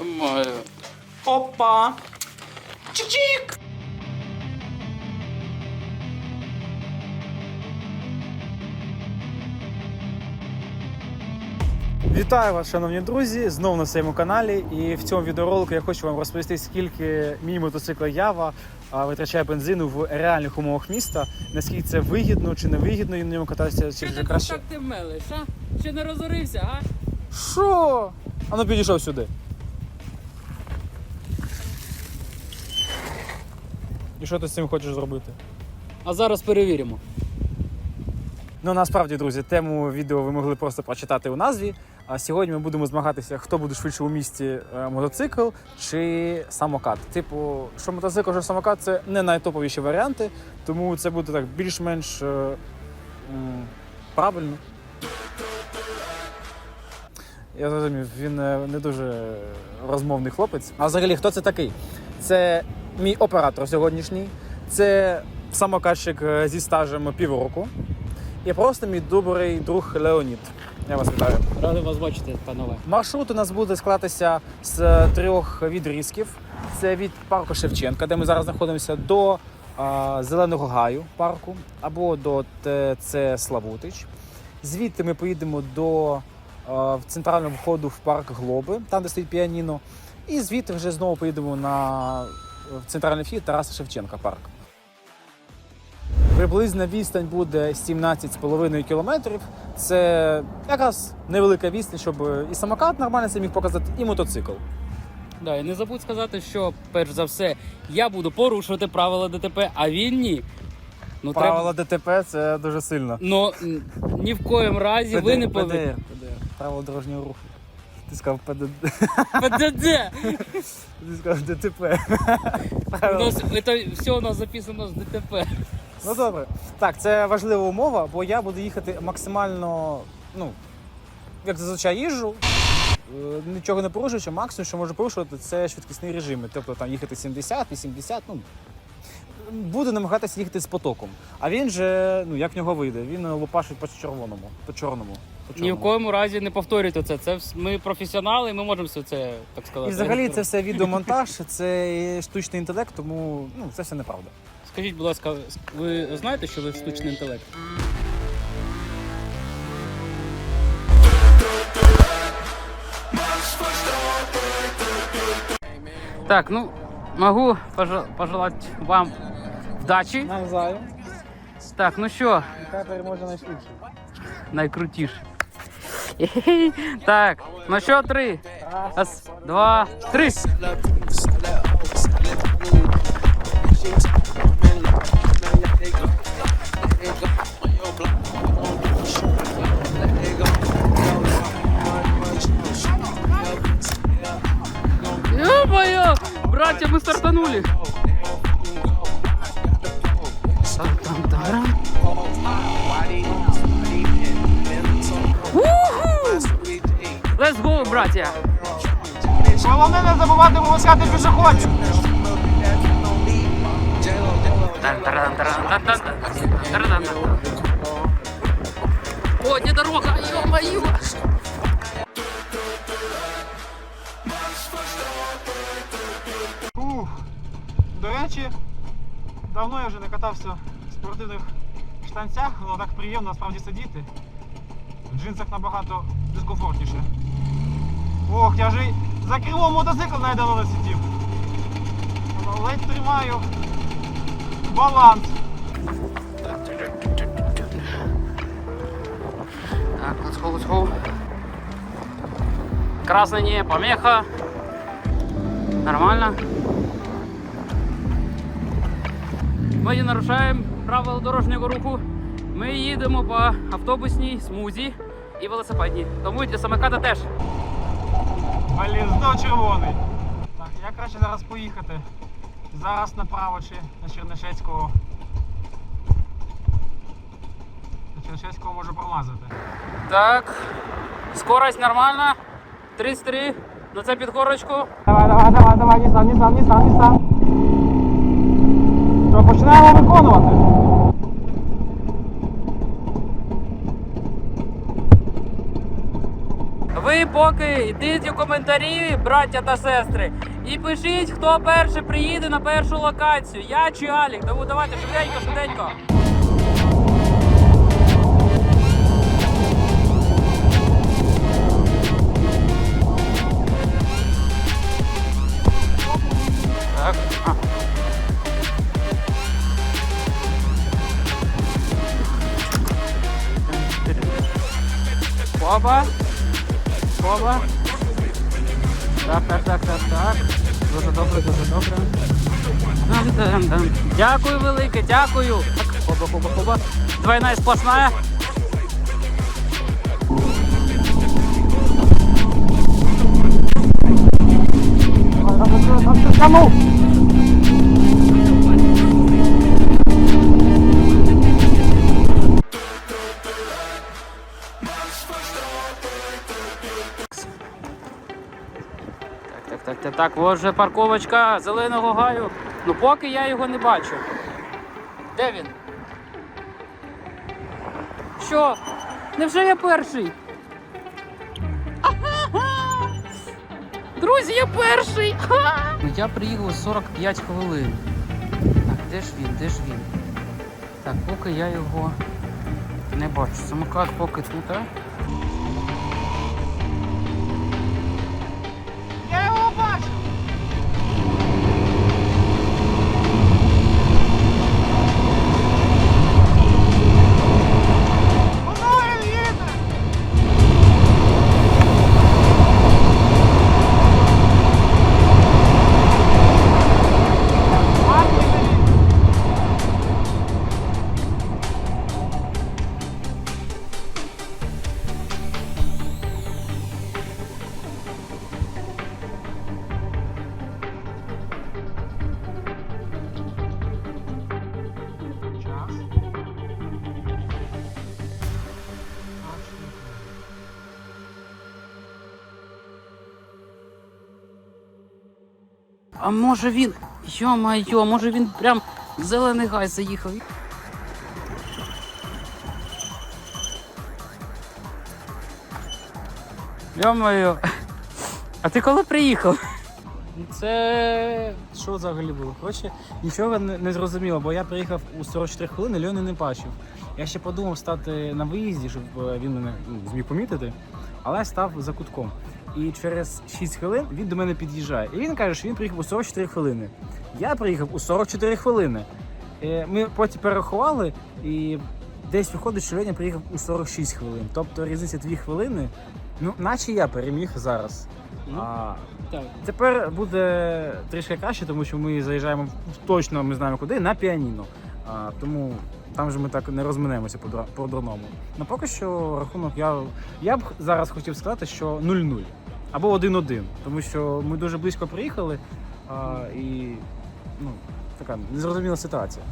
Маю. Опа! Чик-чик! Вітаю вас, шановні друзі, знову на своєму каналі. І в цьому відеоролику я хочу вам розповісти, скільки мій мотоцикл Ява витрачає бензину в реальних умовах міста. Наскільки це вигідно чи не вигідно і на ньому кататися, чи вже краще. так ти мелиш, а? Ще не розорився, а? Що? А ну підійшов сюди. І що ти з цим хочеш зробити? А зараз перевіримо. Ну насправді, друзі, тему відео ви могли просто прочитати у назві. А сьогодні ми будемо змагатися, хто буде швидше у місті е, мотоцикл чи самокат. Типу, що мотоцикл, що самокат це не найтоповіші варіанти, тому це буде так більш-менш е, м, правильно. Я зрозумів, він е, не дуже розмовний хлопець. А взагалі, хто це такий? Це мій оператор сьогоднішній, це самокатчик е, зі стажем півроку. І просто мій добрий друг Леонід. Я вас вітаю. Радий вас бачити, панове. Маршрут у нас буде складатися з трьох відрізків. Це від парку Шевченка, де ми зараз знаходимося, до а, Зеленого гаю парку або до ТЦ Славутич. Звідти ми поїдемо до а, центрального входу в парк Глоби, там де стоїть піаніно. І звідти вже знову поїдемо на в центральний вхід Тараса Шевченка парк. Приблизна відстань буде 17,5 кілометрів. Це якраз невелика відстань, щоб і самокат нормально це міг показати, і мотоцикл. Да, і не забудь сказати, що перш за все я буду порушувати правила ДТП, а він ні. Ну, Правила ДТП це дуже сильно. Ну ні в коєм разі ви не повинні. ПДР, ПДР. Правила дорожнього руху. Ти сказав ПДД. ПДД! Ти сказав ДТП. У нас це все у нас записано з ДТП. Ну добре. Так, це важлива умова, бо я буду їхати максимально, ну, як зазвичай їжджу. е, Нічого не порушуючи, максимум, що можу порушувати, це швидкісні режими. Тобто там їхати 70, 80, ну. Буду намагатися їхати з потоком. А він же, ну як в нього вийде, він лупашить по червоному, по чорному. Ні в коєму разі не повторюйте це. Це вс- ми професіонали, ми можемо все це так сказати. І взагалі це все відеомонтаж, це штучний інтелект, тому ну, це все неправда. Скажіть, будь ласка, ви знаєте, що ви штучний інтелект? Так, ну, могу пожел- пожелать вам вдачі. Навзаєм. Так, ну що, Яка переможе найшвидше. найкрутіше. Так, на що три? Раз, два, три. Ё-моё! Братья, мы стартанули! Там-там-тарам. Let's go, братья! Головне не забувати випускати пішоходів. О, не дорога, ё-моё! До речі, давно я вже не катався в спортивних штанцях, воно так приємно насправді сидіти. В джинсах набагато дискомфортніше. Ох, я вже й за кермом мотоцикл навіть давно сидів. Ледь тримаю баланс. Так, let's go, let's go. Красный не помеха. Нормально. Ми не нарушаємо правила дорожнього руху. Ми їдемо по автобусній смузі і велосипедній. Тому і для самоката теж. Блін, знов червоний. Так, я краще зараз поїхати. Зараз направо чи на Чернишецького. На Чернишецького можу промазати. Так. Скорость нормальна. 33. На це під горочку. Давай, давай, давай, давай, Нісан, Нісан, Нісан, Нісан. Що, починаємо виконувати. Ви поки йдіть у коментарі, браття та сестри, і пишіть, хто перший приїде на першу локацію. Я чи Алік. Тому давайте швиденько, швиденько. Опа. Опа. Так, так, так, так, так. Дуже добре, дуже добре. Дякую велике, дякую. Хоба, хоба, хоба. Двойна і сплошна. Так, так. Ось же парковочка зеленого гаю. Ну поки я його не бачу. Де він? Що? Невже я перший? Друзі, я перший! Ну я приїхав 45 хвилин. Так, де ж він? Де ж він? Так, поки я його не бачу. Самокат поки тут, а? А може він. Йо-майо, може він прям в зелений гай заїхав. Йо-моє. А ти коли приїхав? Це що взагалі було? Коротше, нічого не, не зрозуміло, бо я приїхав у 44 хвилини, Льони не бачив. Я ще подумав стати на виїзді, щоб е, він мене ну, зміг помітити, але став за кутком. І через 6 хвилин він до мене під'їжджає. І він каже, що він приїхав у 44 хвилини. Я приїхав у 44 хвилини. Е, Ми потім перерахували, і десь виходить, що Леня приїхав у 46 хвилин. Тобто різниця 2 хвилини. Ну, наче я переміг зараз. Ну, А, Так. Тепер буде трішки краще, тому що ми заїжджаємо точно, ми знаємо куди, на піаніно. А, тому там же ми так не розминемося по, по дурному. Ну поки що рахунок я, я б зараз хотів сказати, що 0-0 або 1-1, тому що ми дуже близько приїхали а, і ну, така незрозуміла ситуація.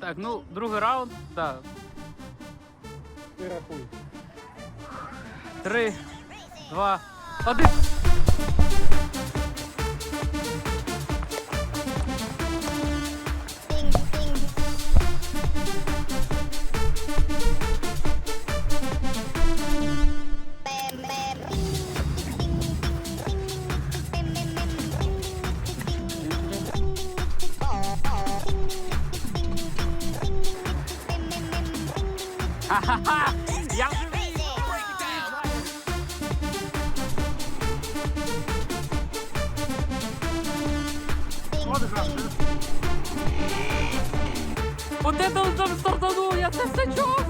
Так, ну, другий раунд. Так. Три, два, один. Вот это он там стартанул, я це все чув!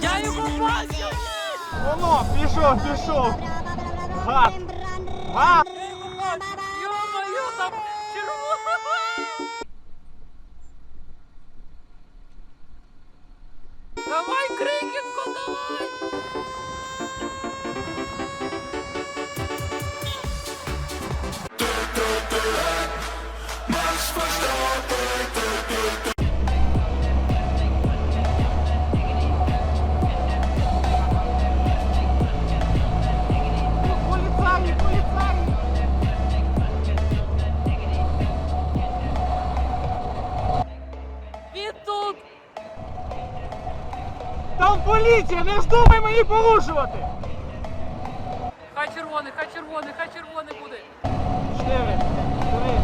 Я його бачу! Воно, пішов, пішов. Гад. Гад. Вздумай мені порушувати! Хай червоний, хай червоний, хай червоний буде. Чотири, три,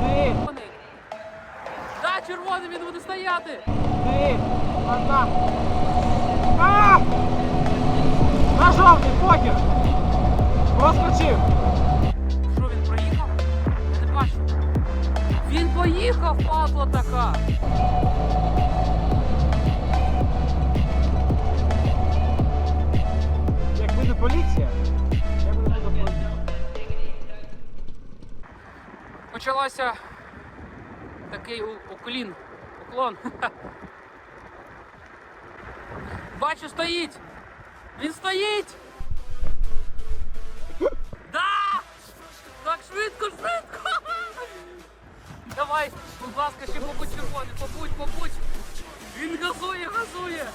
три, Червоний. Да, червоний, він буде стояти. три, одна. А! На жовтий, покер! Проскочив! Що він проїхав? Я не бачу. Він поїхав, падла така. Поліція. Почалася такий уклін, уклон. Бачу, стоїть! Він стоїть! Да! Так швидко, швидко! Давай, будь ласка, ще побудь червоний, побудь, побудь! Він газує, газує!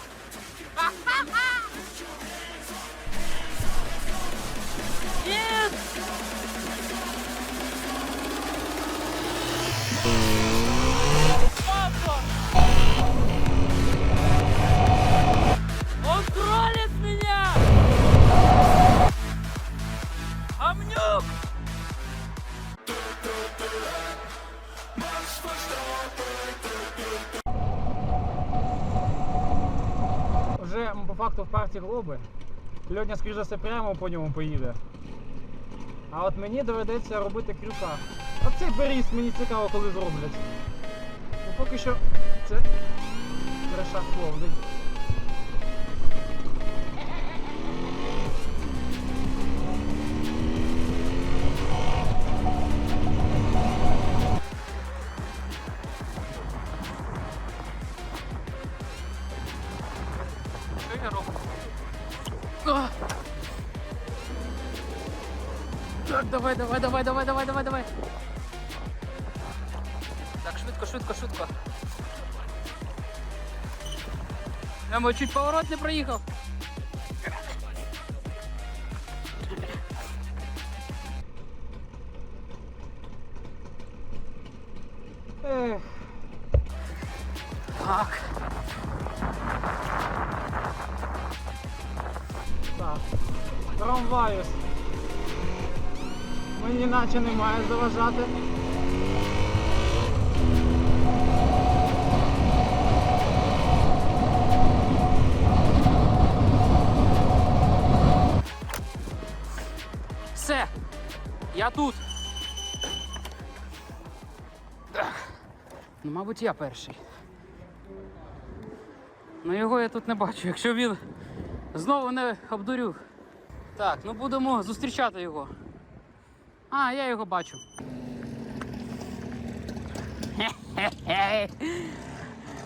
Партії глоби. Льодня, скоріш за все, прямо по ньому поїде. А от мені доведеться робити крюка. Оцей беріз мені цікаво, коли зроблять. Ну поки що це трешак повний. Давай, давай, давай, давай, давай, давай. Так, швидко, швидко, швидко. Мой чуть поворот не проїхав. Так. так. Трамваюсь. Мені наче немає заважати. Все. Я тут. Ну, мабуть, я перший. Ну його я тут не бачу, якщо він знову не обдурюв. Так, ну будемо зустрічати його. А, я його бачу.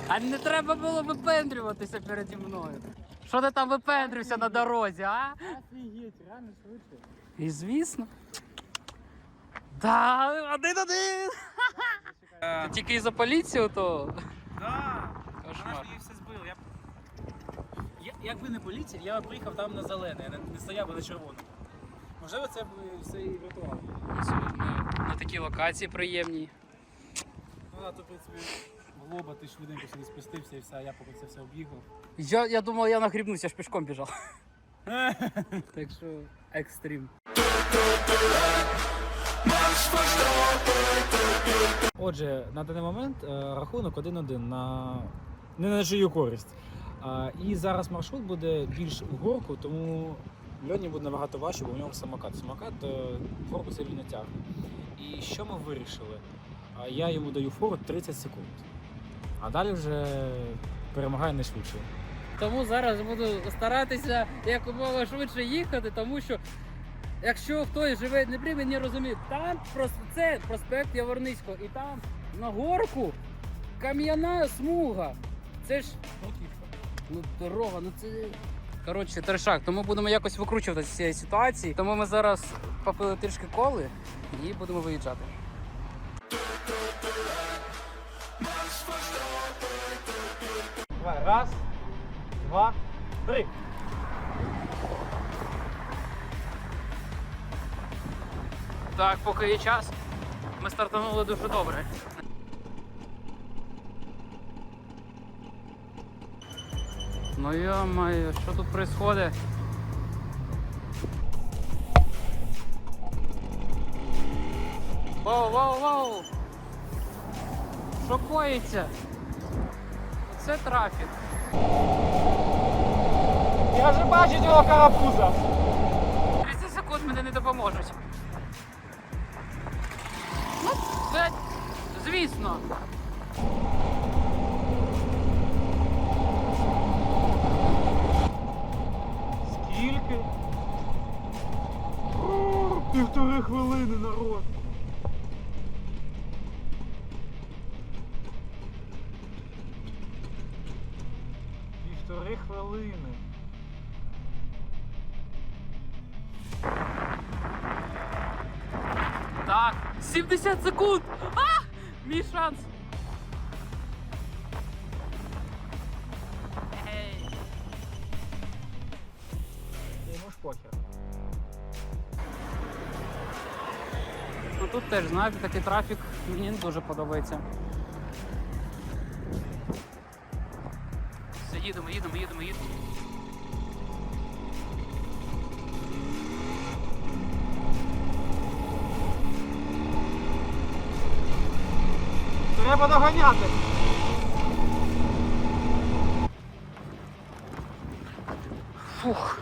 А не треба було випендрюватися переді мною. Що ти там випендрювся на дорозі, а? Офігеть, реально швидше. І звісно. Да, один-один. Ти тільки із-за поліцію, то. Да, Кошмар. її все збив. Я... Я, якби не поліція, я б приїхав там на зелене, а не, не стояв би на червоному. Можливо, це все і врятувало. На такій локації приємній. Ну, а то, в принципі, глоба, ти швиденько сюди спустився і все, а я поки це все об'їхав. Я, я думав, я нагрібнусь, я ж пішком біжав. так що екстрім. Отже, на даний момент е, рахунок 1-1 на не на чию користь. А, і зараз маршрут буде більш в горку, тому Льоні буде набагато важче, бо в нього самокат. Самокат е, в горку не тягне. І що ми вирішили? Я йому даю фору 30 секунд. А далі вже перемагає найшвидше. Тому зараз буду старатися якомога швидше їхати, тому що якщо хтось живе в Дніпрі, він не розуміє, там це проспект Яворницького, і там на горку кам'яна смуга. Це ж ну, дорога, ну це. Коротше, трешак, тому будемо якось викручуватися з цієї ситуації. Тому ми зараз попили трішки коли і будемо виїжджати. Давай, раз, два, три. Так, поки є час, ми стартанули дуже добре. Ну ё-моё, що тут происходит? Воу, воу, воу! Що коїться? Це трафік. Я вже бачу цього карапуза. 30 секунд мені не допоможуть. Ну, це, звісно. Скільки? О, Півтори хвилини, народ. Півтори хвилини. Так, 70 секунд! А! Мій шанс! Похер. Ну тут теж, знаєте, такий трафік мені не дуже подобається. Все, їдемо, їдемо, їдемо, їдемо. Треба доганяти. Фух,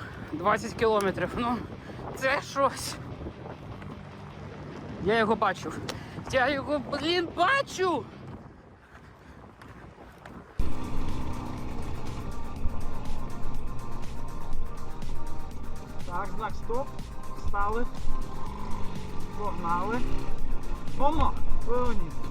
20 кілометрів. Ну, це щось. Я його бачу. Я його, блін, бачу! Так, знак стоп. Встали. Погнали. Оно! Вироніс.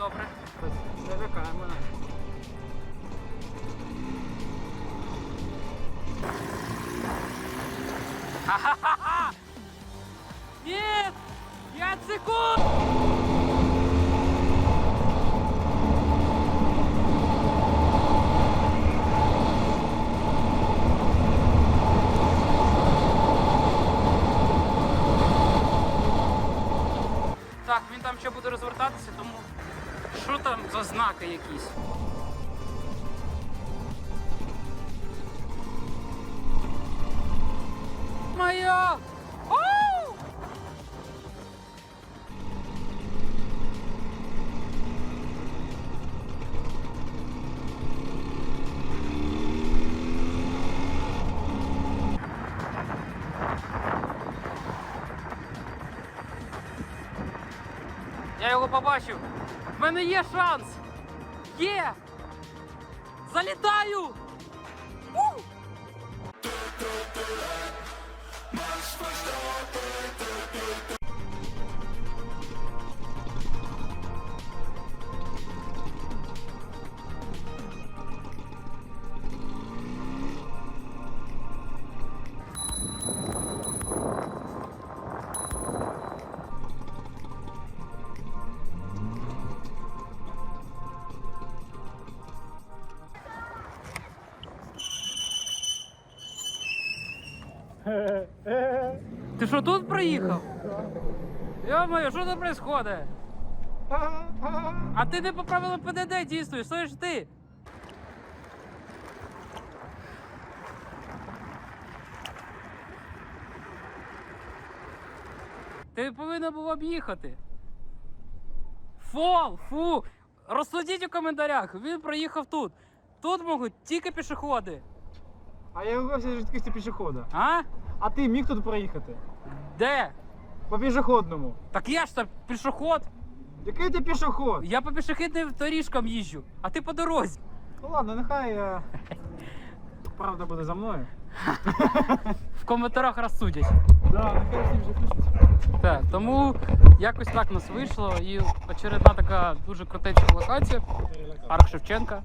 Добре. Це лякає мене. Ха-ха-ха! Нет! 5 секунд! Так, він там ще буде розвертатися, тому що там за знаки якісь? Моя! Я його побачив. Мене є шанс. Є! Залітаю! Ти що тут проїхав? Йо-моє, що тут происходит? А ти не по правилам ПДД дійствуєш, ж ти? Ти повинен був об'їхати. Фол, фу! Розсудіть у коментарях, він проїхав тут. Тут можуть тільки пішоходи. А я рухався від швидкості пішохода. А? А ти міг тут проїхати? Де? По пішохідному. Так я ж там пішоход. Який ти пішоход? Я по пішохідним доріжкам їжджу, а ти по дорозі. Ну ладно, нехай е, правда буде за мною. В коментарях розсудять. Да, нехай всі вже пишуть. Так, тому якось так нас вийшло. І очередна така дуже крутецька локація. Парк Шевченка.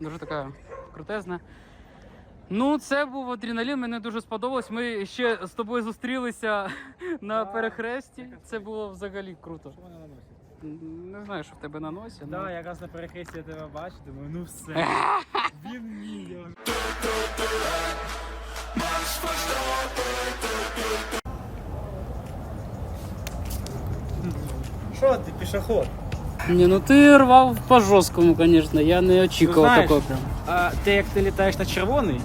Дуже така крутезна. Ну, це був адреналін, мені дуже сподобалось. Ми ще з тобою зустрілися на перехресті. Це було взагалі круто. Не знаю, що в тебе на носі. ну. Так, якраз на перехресті я тебе бачу, думаю, ну все. Він мій. Що ти, пішоход? Ні, ну ти рвав по жорсткому, звісно, я не очікував такого прям. А ти як ти літаєш на червоний,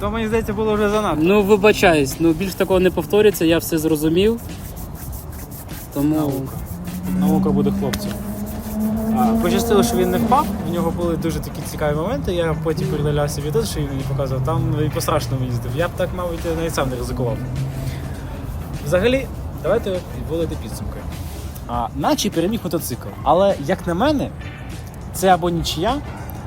то мені здається було вже занадто. Ну, вибачаюсь, ну більш такого не повториться, я все зрозумів. Тому. Наука. Наука буде хлопцем. А, пощастило, що він не впав. У нього були дуже такі цікаві моменти. Я потім передивлявся відео, що він мені показував. Там і по страшному їздив. Я б так, мабуть, навіть сам не ризикував. Взагалі, давайте підводити підсумки. А, наче переміг мотоцикл. Але, як на мене, це або нічия,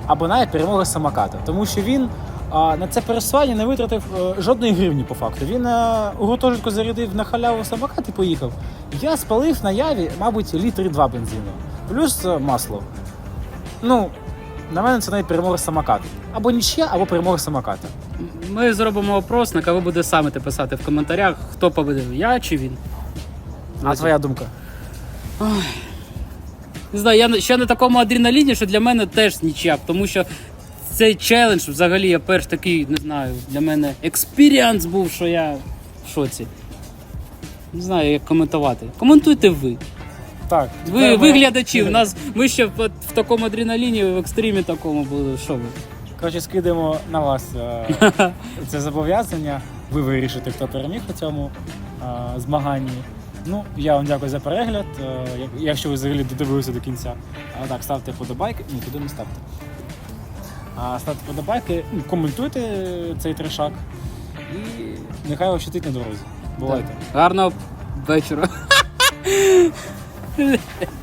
або навіть перемога самоката. Тому що він а, на це пересування не витратив е, жодної гривні по факту. Він е, у гуртожитку зарядив на халяву самокат і поїхав. Я спалив на яві, мабуть, літри два бензину. Плюс е, масло. Ну, на мене це навіть перемога самоката. Або нічия, або перемога самоката. Ми зробимо опросник, а ви будете самі те писати в коментарях, хто победив, я чи він. А твоя думка? Не знаю, я ще на такому адреналіні, що для мене теж нічия, тому що цей челендж взагалі я перш такий, не знаю, для мене експіріанс був, що я в шоці. Не знаю, як коментувати. Коментуйте ви. Так. Ви, ви глядачі, у нас ми ще в, в такому адреналіні, в екстримі такому були. Що ви? Коротше, скидаємо на вас е, це зобов'язання. Ви вирішите, хто переміг у цьому е, змаганні. Ну, я вам дякую за перегляд. Е, як- якщо ви взагалі додивилися до кінця. А так, ставте подобайки. Ні, туди не ставте. А, ставте подобайки, ну, коментуйте цей трешак. І нехай вас щитить на дорозі. Бувайте. Гарного вечора.